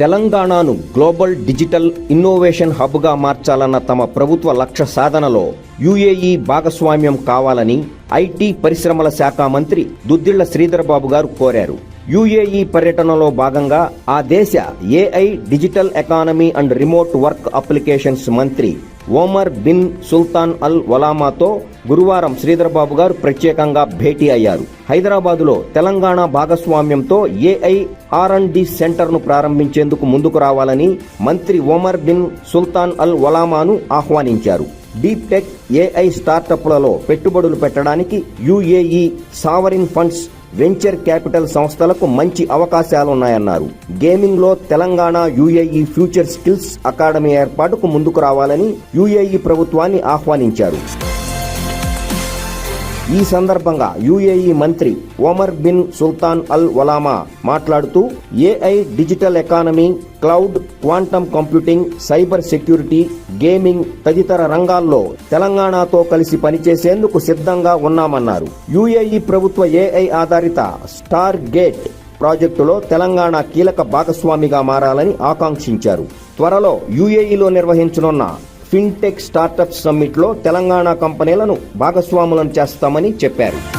తెలంగాణను global digital innovation హబ్గా మార్చాలన్న తమ ప్రభుత్వ లక్ష్య సాధనలో యుఏఈ భాగస్వామ్యం కావాలని ఐటీ పరిశ్రమల శాఖ మంత్రి దుద్దిళ్ళ శ్రీధర్బాబు గారు కోరారు. యుఏఈ పర్యటనలో భాగంగా ఆ దేశ AI digital economy and remote work applications మంత్రి ఓమర్ బిన్ సుల్తాన్ అల్ వలామాతో గురువారం శ్రీధర్బాబు గారు ప్రత్యేకంగా భేటీ అయ్యారు. హైదరాబాదులో తెలంగాణ భాగస్వామ్యంతో ఏఐ ఆర్ అండ్ డి సెంటర్ను ప్రారంభించేందుకు ముందుకు రావాలని మంత్రి ఓమర్ బిన్ సుల్తాన్ అల్ వలామాను ఆహ్వానించారు. డీప్ టెక్ ఏఐ స్టార్టప్లలో పెట్టుబడులు పెట్టడానికి UAE sovereign funds venture capital సంస్థలకు మంచి అవకాశాలున్నాయన్నారు. గేమింగ్లో Telangana UAE future skills academy ఏర్పాటుకు ముందుకు రావాలని యుఏఈ ప్రభుత్వాన్ని ఆహ్వానించారు. ఈ సందర్భంగా యుఏఈ మంత్రి ఒమర్ బిన్ సుల్తాన్ అల్ వలామా మాట్లాడుతూ AI digital economy cloud quantum computing cyber security gaming తదితర రంగాల్లో తెలంగాణతో కలిసి పనిచేసేందుకు సిద్ధంగా ఉన్నామన్నారు. యుఏఈ ప్రభుత్వ ఏఐ ఆధారిత స్టార్ గేట్ ప్రాజెక్టులో తెలంగాణ కీలక భాగస్వామిగా మారాలని ఆకాంక్షించారు. త్వరలో యుఏఈలో నిర్వహించనున్న ఫిన్టెక్ స్టార్టప్ సమ్మిట్లో తెలంగాణ కంపెనీలను భాగస్వాములను చేస్తామని చెప్పారు.